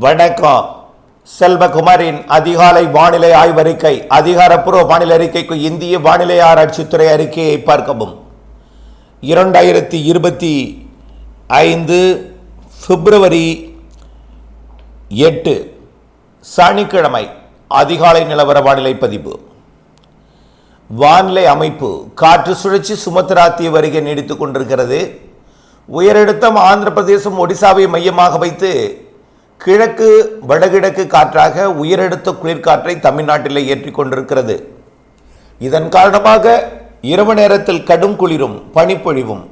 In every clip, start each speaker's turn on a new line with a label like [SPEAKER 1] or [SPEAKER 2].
[SPEAKER 1] வணக்கம். செல்வகுமாரின் அதிகாலை வானிலை ஆய்வறிக்கை அதிகாரப்பூர்வ வானிலை அறிக்கைக்கு இந்திய வானிலை ஆராய்ச்சித்துறை அறிக்கையை பார்க்கவும். இரண்டாயிரத்தி இருபத்தி ஐந்து பிப்ரவரி எட்டு சனிக்கிழமை அதிகாலை நிலவர வானிலை பதிவு. வானிலை அமைப்பு காற்று சுழற்சி சுமத்ரா வருகை நீடித்துக் கொண்டிருக்கிறது. உயரழுத்தம் ஆந்திர பிரதேசம் ஒடிசாவை மையமாக வைத்து கிழக்கு வடகிழக்கு காற்றாக உயரழுத்த குளிர்காற்றை தமிழ்நாட்டிலே ஏற்றி கொண்டிருக்கிறது. இதன் காரணமாக இரவு நேரத்தில் கடும் குளிரும் பனிப்பொழிவும்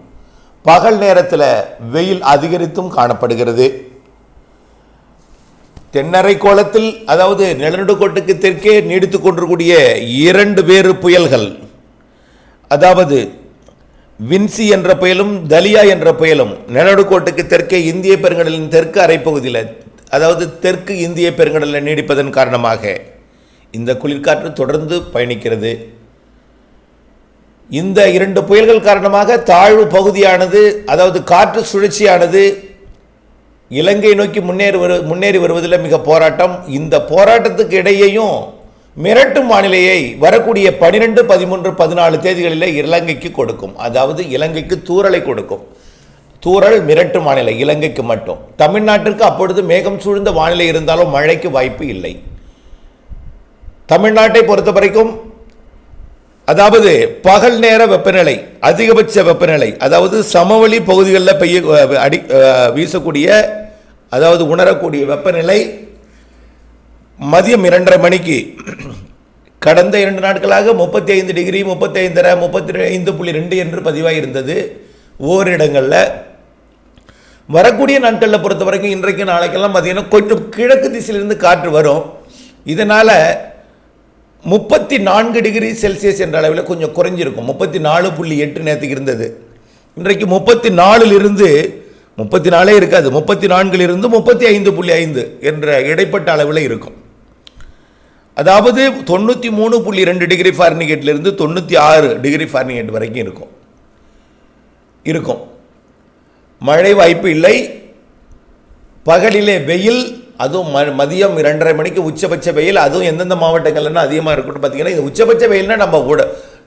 [SPEAKER 1] பகல் நேரத்தில் வெயில் அதிகரித்தும் காணப்படுகிறது. தென்னரை கோலத்தில் அதாவது நிலநடுக்கோட்டுக்கு தெற்கே நீடித்துக் கொண்டிருக்கூடிய இரண்டு வேறு புயல்கள். அதாவது வின்சி என்ற புயலும் தலியா என்ற புயலும் நிலநடுக்கோட்டுக்கு தெற்கே இந்திய பெருங்கடலின் தெற்கு அரைப்பகுதியில் அதாவது தெற்கு இந்திய பெருங்கடலில் நீடிப்பதன் காரணமாக இந்த குளிர்காற்று தொடர்ந்து பயணிக்கிறது. இந்த இரண்டு புயல்கள் காரணமாக தாழ்வு பகுதியானது அதாவது காற்று சுழற்சியானது இலங்கை நோக்கி முன்னேறி வரு முன்னேறி வருவதில் மிக போராட்டம். இந்த போராட்டத்துக்கு இடையேயும் மிரட்டும் வானிலையை வரக்கூடிய பனிரெண்டு பதிமூன்று பதினாலு தேதிகளில் இலங்கைக்கு கொடுக்கும். அதாவது இலங்கைக்கு தூறலை கொடுக்கும். தூறல் மிரட்டு வானிலை இலங்கைக்கு மட்டும். தமிழ்நாட்டிற்கு அப்பொழுது மேகம் சூழ்ந்த வானிலை இருந்தாலும் மழைக்கு வாய்ப்பு இல்லை. தமிழ்நாட்டை பொறுத்த வரைக்கும் அதாவது பகல் நேர வெப்பநிலை அதிகபட்ச வெப்பநிலை அதாவது சமவெளி பகுதிகளில் பெய்ய அடி வீசக்கூடிய அதாவது உணரக்கூடிய வெப்பநிலை மதியம் இரண்டரை மணிக்கு கடந்த இரண்டு நாட்களாக முப்பத்தி ஐந்து டிகிரி முப்பத்தி ஐந்தரை முப்பத்தி ஐந்து புள்ளி ரெண்டு என்று பதிவாக இருந்தது ஓரிடங்களில் வரக்கூடிய நாட்களில் பொறுத்த வரைக்கும் இன்றைக்கு நாளைக்கெல்லாம் பார்த்தீங்கன்னா கொஞ்சம் கிழக்கு திசையிலிருந்து காற்று வரும். இதனால் முப்பத்தி நான்கு டிகிரி செல்சியஸ் என்ற அளவில் கொஞ்சம் குறைஞ்சிருக்கும். முப்பத்தி நாலு புள்ளி எட்டு நேரத்துக்கு இருந்தது. இன்றைக்கு முப்பத்தி நாலுலிருந்து முப்பத்தி நாலே இருக்காது. முப்பத்தி நான்கிலிருந்து முப்பத்தி ஐந்து புள்ளி ஐந்து என்ற இடைப்பட்ட அளவில் இருக்கும். அதாவது தொண்ணூற்றி மூணு புள்ளி ரெண்டு டிகிரி ஃபாரினிகேட்லேருந்து தொண்ணூற்றி ஆறு டிகிரி ஃபாரினிகேட் வரைக்கும் இருக்கும். இருக்கும். மழை வாய்ப்பு இல்லை. பகலிலே வெயில் அதுவும் ம மதியம் இரண்டரை மணிக்கு உச்சபட்ச வெயில் அதுவும் எந்தெந்த மாவட்டங்கள்னா அதிகமாக இருக்கட்டும் பார்த்தீங்கன்னா இந்த உச்சபட்ச வெயில்னா நம்ம உட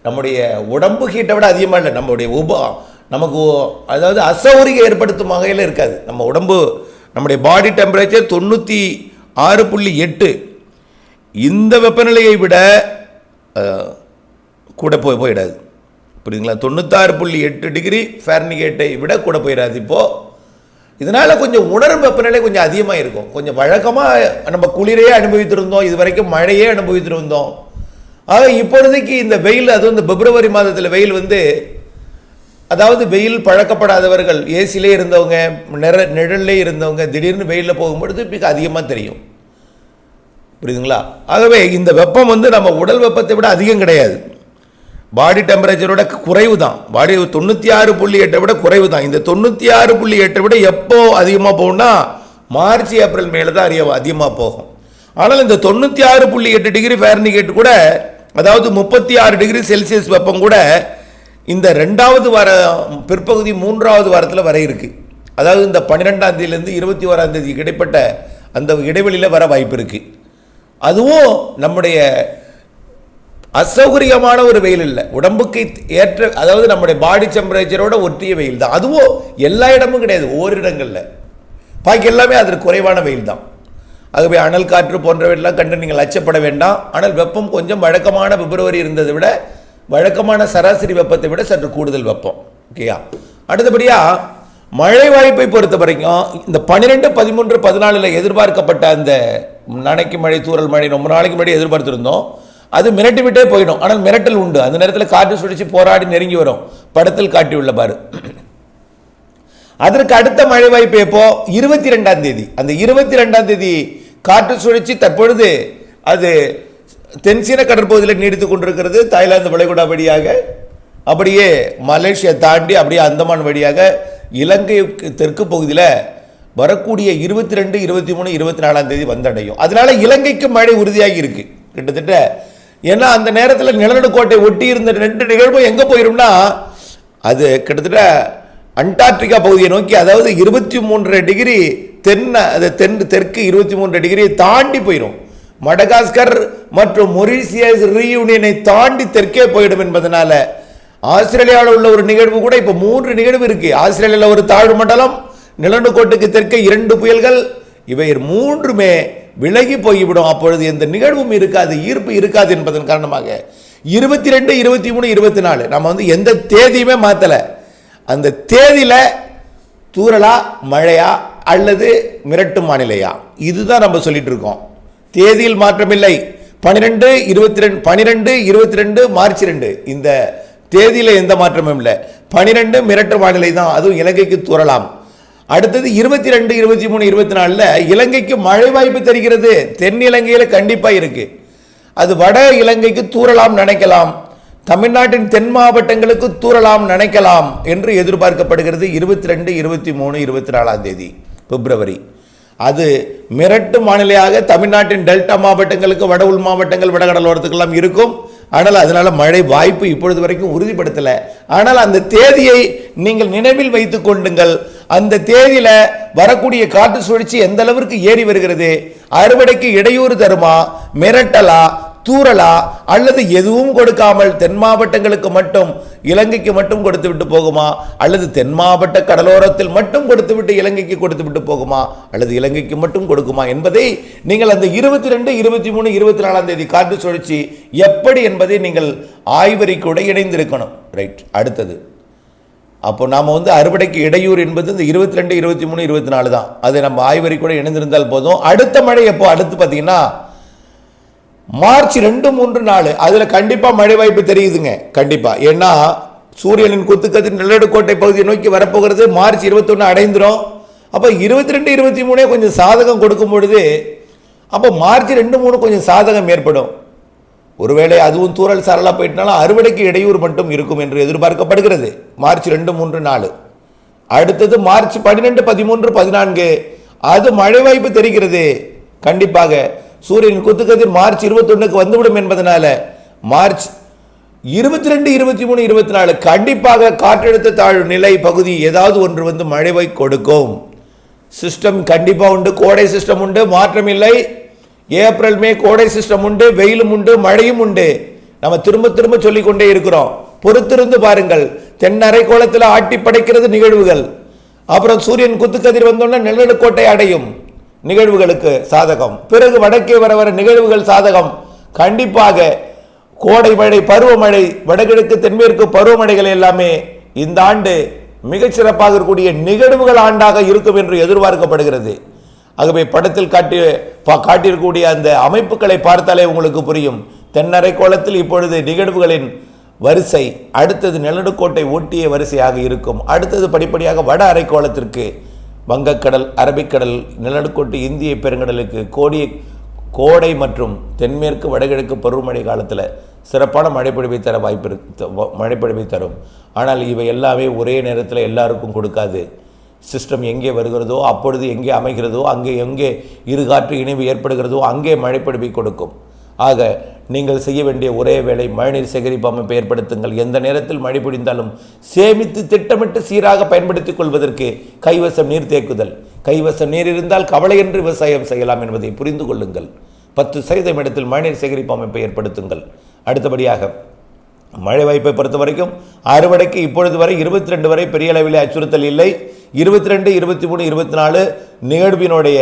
[SPEAKER 1] நம்முடைய உடம்பு ஹீட்டை விட அதிகமாக இல்லை. நம்முடைய உப நமக்கு அதாவது அசௌரியம் ஏற்படுத்தும் வகையில் இருக்காது. நம்ம உடம்பு நம்முடைய பாடி டெம்பரேச்சர் தொண்ணூற்றி ஆறு புள்ளி எட்டு. இந்த வெப்பநிலையை விட கூட போய் போயிடாது. புரியுதுங்களா? தொண்ணூத்தாறு புள்ளி எட்டு டிகிரி ஃபேர்னிகேட்டை விட கூட போயிடாது இப்போது இதனால் கொஞ்சம் உணரும் வெப்பநிலை கொஞ்சம் அதிகமாக இருக்கும். கொஞ்சம் வழக்கமாக நம்ம குளிரையே அனுபவித்திருந்தோம். இது வரைக்கும் மழையே அனுபவித்திருந்தோம். ஆக இப்பொழுதைக்கு இந்த வெயில் அதுவும் இந்த பிப்ரவரி மாதத்தில் வெயில் வந்து அதாவது வெயில் பழக்கப்படாதவர்கள் ஏசிலே இருந்தவங்க நிற நிழல்லே இருந்தவங்க திடீர்னு வெயிலில் போகும்பொழுது மிக அதிகமாக தெரியும். புரியுதுங்களா? ஆகவே இந்த வெப்பம் வந்து நம்ம உடல் வெப்பத்தை விட அதிகம் கிடையாது. பாடி டெம்பரேச்சரோட குறைவு தான் பாடி தொண்ணூற்றி ஆறு புள்ளி எட்டை விட குறைவு தான் இந்த தொண்ணூற்றி ஆறு புள்ளி எட்டை விட எப்போ அதிகமாக போகும்னா மார்ச் ஏப்ரல் மேலே தான் அறிய அதிகமாக போகும். ஆனால் இந்த தொண்ணூற்றி ஆறு புள்ளி எட்டு டிகிரி ஃபேரன்ஹீட் கூட அதாவது முப்பத்தி ஆறு டிகிரி செல்சியஸ் வெப்பம் கூட இந்த ரெண்டாவது வார பிற்பகுதி மூன்றாவது வாரத்தில் வர இருக்குது அதாவது இந்த பன்னிரெண்டாம் தேதியிலேருந்து இருபத்தி ஓராம் தேதி இடைப்பட்ட அந்த இடைவெளியில் வர வாய்ப்பு இருக்குது அதுவும் நம்முடைய அசௌகரியமான ஒரு வெயில் இல்லை. உடம்புக்கு ஏற்ற அதாவது நம்முடைய பாடி டெம்பரேச்சரோட ஒட்டிய வெயில் தான். அதுவும் எல்லா இடமும் கிடையாது ஓரிடங்களில். பாக்கி எல்லாமே அதற்கு குறைவான வெயில் தான். ஆகவே அனல் காற்று போன்றவையெல்லாம் கண்டு நீங்கள் அச்சப்பட வேண்டாம். ஆனால் வெப்பம் கொஞ்சம் வழக்கமான பிப்ரவரி இருந்ததை விட வழக்கமான சராசரி வெப்பத்தை விட சற்று கூடுதல் வெப்பம். ஓகேயா அடுத்தபடியாக மழை வாய்ப்பை பொறுத்த வரைக்கும் இந்த பன்னிரெண்டு பதிமூன்று பதினாலில் எதிர்பார்க்கப்பட்ட அந்த நனைக்கு மழை தூரல் மழை ரொம்ப நாளைக்கு முன்னாடி எதிர்பார்த்துருந்தோம். அது மிரட்டி விட்டே போயிடும். ஆனால் மிரட்டல் உண்டு. அந்த நேரத்தில் காற்று சுழற்சி போராடி நெருங்கி வரும். படத்தில் காட்டியுள்ள பாரு. அதற்கு அடுத்த மழை வாய்ப்பு எப்போ? இருபத்தி ரெண்டாம் தேதி. அந்த இருபத்தி ரெண்டாம் தேதி காற்று சுழற்சி தற்பொழுது அது தென்சீன கடற்பகுதியில் நீடித்துக் கொண்டிருக்கிறது. தாய்லாந்து வளைகுடா வழியாக அப்படியே மலேசியா தாண்டி அப்படியே அந்தமான் வழியாக இலங்கை தெற்கு பகுதியில் வரக்கூடிய இருபத்தி ரெண்டு இருபத்தி மூணு இருபத்தி நாலாம் தேதி வந்தடையும். அதனால இலங்கைக்கு மழை உறுதியாகி இருக்கு. கிட்டத்தட்ட ஏன்னா அந்த நேரத்தில் நிலநடுக்கோட்டை ஒட்டி இருந்த ரெண்டு நிகழ்வும் எங்கே போயிரும்னா அது கிட்டத்தட்ட அண்டார்டிகா பகுதியை நோக்கி அதாவது இருபத்தி மூன்றரை டிகிரி தென் அது தென் தெற்கு இருபத்தி மூன்று டிகிரியை தாண்டி போயிடும் மடகாஸ்கர் மற்றும் மொரீசியஸ் ரீயூனியனை தாண்டி தெற்கே போயிடும் என்பதனால ஆஸ்திரேலியாவில் உள்ள ஒரு நிகழ்வு கூட இப்போ மூன்று நிகழ்வு இருக்குது ஆஸ்திரேலியாவில் ஒரு தாழ்வு மண்டலம் நிலநடுக்கோட்டுக்கு தெற்கே இரண்டு புயல்கள் இவை மூன்றுமே விலகி போய்விடும். அப்பொழுது எந்த நிகழ்வும் இருக்காது ஈர்ப்பு இருக்காது என்பதன் காரணமாக இருபத்தி ரெண்டு இருபத்தி மூணு இருபத்தி நாலு நம்ம வந்து எந்த தேதியுமே மாற்றலை அந்த தேதியில் தூரலா மழையா அல்லது மிரட்டும் வானிலையா? இதுதான் நம்ம சொல்லிட்டு இருக்கோம். தேதியில் மாற்றமில்லை. பன்னிரெண்டு இருபத்தி ரெண்டு பனிரெண்டு இருபத்தி ரெண்டு மார்ச் ரெண்டு. இந்த தேதியில் எந்த மாற்றமும் இல்லை. பனிரெண்டு மிரட்டு வானிலை தான் அதுவும் இலங்கைக்கு தூறலாம். அடுத்தது இருபத்தி ரெண்டு இருபத்தி மூணு இருபத்தி நாலில் இலங்கைக்கு மழை வாய்ப்பு தெரிகிறது. தென் இலங்கையில் கண்டிப்பாக இருக்கு. அது வட இலங்கைக்கு தூறலாம் நினைக்கலாம். தமிழ்நாட்டின் தென் மாவட்டங்களுக்கு தூறலாம் நினைக்கலாம் என்று எதிர்பார்க்கப்படுகிறது இருபத்தி ரெண்டு இருபத்தி மூணு இருபத்தி நாலாம் தேதி பிப்ரவரி. அது மிரட்டு வானிலையாக தமிழ்நாட்டின் டெல்டா மாவட்டங்களுக்கு வட உள் மாவட்டங்கள் வடகடலோரத்துக்கெல்லாம் இருக்கும். ஆனால் அதனால் மழை வாய்ப்பு இப்பொழுது வரைக்கும் உறுதிப்படுத்தலை. ஆனால் அந்த தேதியை நீங்கள் நினைவில் வைத்துக் கொண்டுங்கள் அந்த தேதியில் வரக்கூடிய காற்று சுழற்சி எந்த அளவிற்கு ஏறி வருகிறது? அறுவடைக்கு இடையூறு தருமா? மிரட்டலா? தூறலா? அல்லது எதுவும் கொடுக்காமல் தென் மாவட்டங்களுக்கு மட்டும் இலங்கைக்கு மட்டும் கொடுத்து விட்டு போகுமா? அல்லது தென் மாவட்ட கடலோரத்தில் மட்டும் கொடுத்து விட்டு இலங்கைக்கு கொடுத்து விட்டு போகுமா? அல்லது இலங்கைக்கு மட்டும் கொடுக்குமா? என்பதை நீங்கள் அந்த இருபத்தி ரெண்டு இருபத்தி மூணு இருபத்தி நாலாம் தேதி காற்று சுழற்சி எப்படி என்பதை நீங்கள் ஆய்வறிக்கையோடு இணைந்திருக்கணும். ரைட் அடுத்தது. அப்போ நாம் வந்து அறுவடைக்கு இடையூறு என்பது இந்த இருபத்தி ரெண்டு இருபத்தி மூணு இருபத்தி நாலு தான். அதை நம்ம ஆய்வறி கூட இணைந்திருந்தால் போதும். அடுத்த மழை எப்போ? அடுத்து பார்த்தீங்கன்னா மார்ச் ரெண்டு மூன்று நாலு. அதில் கண்டிப்பாக மழை வாய்ப்பு தெரியுதுங்க. கண்டிப்பாக ஏன்னா சூரியனின் குத்துக்கத்தின் நிலநடுக்கோட்டை பகுதியை நோக்கி வரப்போகிறது. மார்ச் இருபத்தொன்று அடைந்துடும் அப்போ இருபத்தி ரெண்டு இருபத்தி மூணே கொஞ்சம் சாதகம் கொடுக்கும் பொழுது அப்போ மார்ச் ரெண்டு மூணு கொஞ்சம் சாதகம் ஏற்படும். ஒருவேளை அதுவும் தூறல் சாரலாக போயிட்டனாலும் அறுவடைக்கு இடையூறு மட்டும் இருக்கும் என்று எதிர்பார்க்கப்படுகிறது. மார்ச் ரெண்டு மூன்று நாலு. அடுத்தது மார்ச் பன்னிரெண்டு பதிமூன்று பதினான்கு. அது மழை வாய்ப்பு தெரிகிறது. கண்டிப்பாக சூரியன் குத்துக்கதிர் மார்ச் இருபத்தொன்னுக்கு வந்துவிடும் என்பதனால மார்ச் இருபத்தி ரெண்டு இருபத்தி மூணு இருபத்தி நாலு கண்டிப்பாக காற்றழுத்த தாழ்வு நிலை பகுதி ஏதாவது ஒன்று வந்து மழை வாய் கொடுக்கும். சிஸ்டம் கண்டிப்பாக உண்டு கோடை சிஸ்டம் உண்டு மாற்றம் இல்லை ஏப்ரல் மே கோடை சிஸ்டம் உண்டு வெயிலும் உண்டு மழையும் உண்டு. நம்ம திரும்ப திரும்ப சொல்லிக்கொண்டே இருக்கிறோம். பொறுத்திருந்து பாருங்கள். தென்னரை கோலத்தில் ஆட்டி படைக்கிறது நிகழ்வுகள். அப்புறம் சூரியன் குத்துக்கதிர் வந்தோடனே நிழலுக்கோட்டை அடையும் நிகழ்வுகளுக்கு சாதகம். பிறகு வடக்கே வர வர நிகழ்வுகள் சாதகம். கண்டிப்பாக கோடை மழை பருவமழை வடகிழக்கு தென்மேற்கு பருவமழைகள் எல்லாமே இந்த ஆண்டு மிகச்சிறப்பாக இருக்கக்கூடிய நிகழ்வுகள் ஆண்டாக இருக்கும் என்று எதிர்பார்க்கப்படுகிறது. ஆகவே படத்தில் காட்டி பா- காட்டியிருக்கக்கூடிய அந்த அமைப்புகளை பார்த்தாலே உங்களுக்கு புரியும். தென்னரை கோலத்தில் இப்பொழுது நிகழ்வுகளின் வரிசை அடுத்தது நிலநடுக்கோட்டை ஒட்டிய வரிசையாக இருக்கும். அடுத்தது படிப்படியாக வட அரைக்கோளத்திற்கு வங்கக்கடல் அரபிக்கடல் நிலநடுக்கோட்டு இந்திய பெருங்கடலுக்கு கோடிய கோடை மற்றும் தென்மேற்கு வடகிழக்கு பருவமழை காலத்தில் சிறப்பான மழைப்பொழிவை தர வாய்ப்பு இருக்கு வ- மழைப்பொழிவை தரும். ஆனால் இவை எல்லாமே ஒரே நேரத்தில் எல்லாருக்கும் கொடுக்காது. சிஸ்டம் எங்கே வருகிறதோ அப்பொழுது எங்கே அமைகிறதோ அங்கே எங்கே இருகாற்று இணைவு ஏற்படுகிறதோ அங்கே மழைப்பொழிவை கொடுக்கும். ஆக நீங்கள் செய்ய வேண்டிய ஒரே வேளை மழைநீர் சேகரிப்பு அமைப்பை ஏற்படுத்துங்கள். எந்த நேரத்தில் மழை பிடிந்தாலும் சேமித்து திட்டமிட்டு சீராக பயன்படுத்திக் கொள்வதற்கு கைவசம் நீர் தேக்குதல். கைவசம் நீர் இருந்தால் கவலையின்றி விவசாயம் செய்யலாம் என்பதை புரிந்து கொள்ளுங்கள். பத்து சதவீதம் இடத்தில் மழைநீர் சேகரிப்பு அமைப்பை ஏற்படுத்துங்கள். அடுத்தபடியாக மழை வாய்ப்பை பொறுத்த வரைக்கும் அறுவடைக்கு இப்பொழுது வரை இருபத்தி ரெண்டு வரை பெரிய அளவில் அச்சுறுத்தல் இல்லை. இருபத்தி ரெண்டு இருபத்தி மூணு இருபத்தி நாலு நிகழ்வினுடைய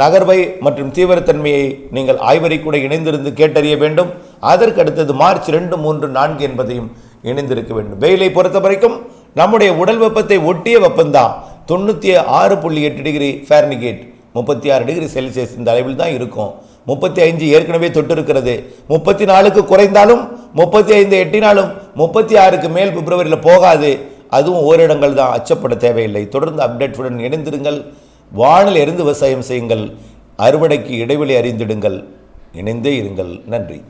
[SPEAKER 1] நகர்வை மற்றும் தீவிரத்தன்மையை நீங்கள் ஆய்வறை கூட இணைந்திருந்து கேட்டறிய வேண்டும். அதற்கு அடுத்தது மார்ச் ரெண்டு மூன்று நான்கு என்பதையும் இணைந்திருக்க வேண்டும். வெயிலை பொறுத்த வரைக்கும் நம்முடைய உடல் வெப்பத்தை ஒட்டிய வெப்பம்தான். தொண்ணூற்றி ஆறு புள்ளி எட்டு டிகிரி ஃபேர்னிகேட் முப்பத்தி ஆறு டிகிரி செல்சியஸ் இந்த அளவில் தான் இருக்கும். முப்பத்தி ஐந்து ஏற்கனவே தொட்டிருக்கிறது. முப்பத்தி நாலுக்கு குறைந்தாலும் முப்பத்தி ஐந்து எட்டினாலும் முப்பத்தி ஆறுக்கு மேல் பிப்ரவரியில் போகாது. அதுவும் ஓரிடங்கள் தான். அச்சப்பட தேவையில்லை. தொடர்ந்து அப்டேட்டுடன் இணைந்திருங்கள். வானில் இருந்து விவசாயம் செய்யுங்கள். அறுவடைக்கு இடைவெளி அறிந்திடுங்கள். இணைந்தே இருங்கள். நன்றி.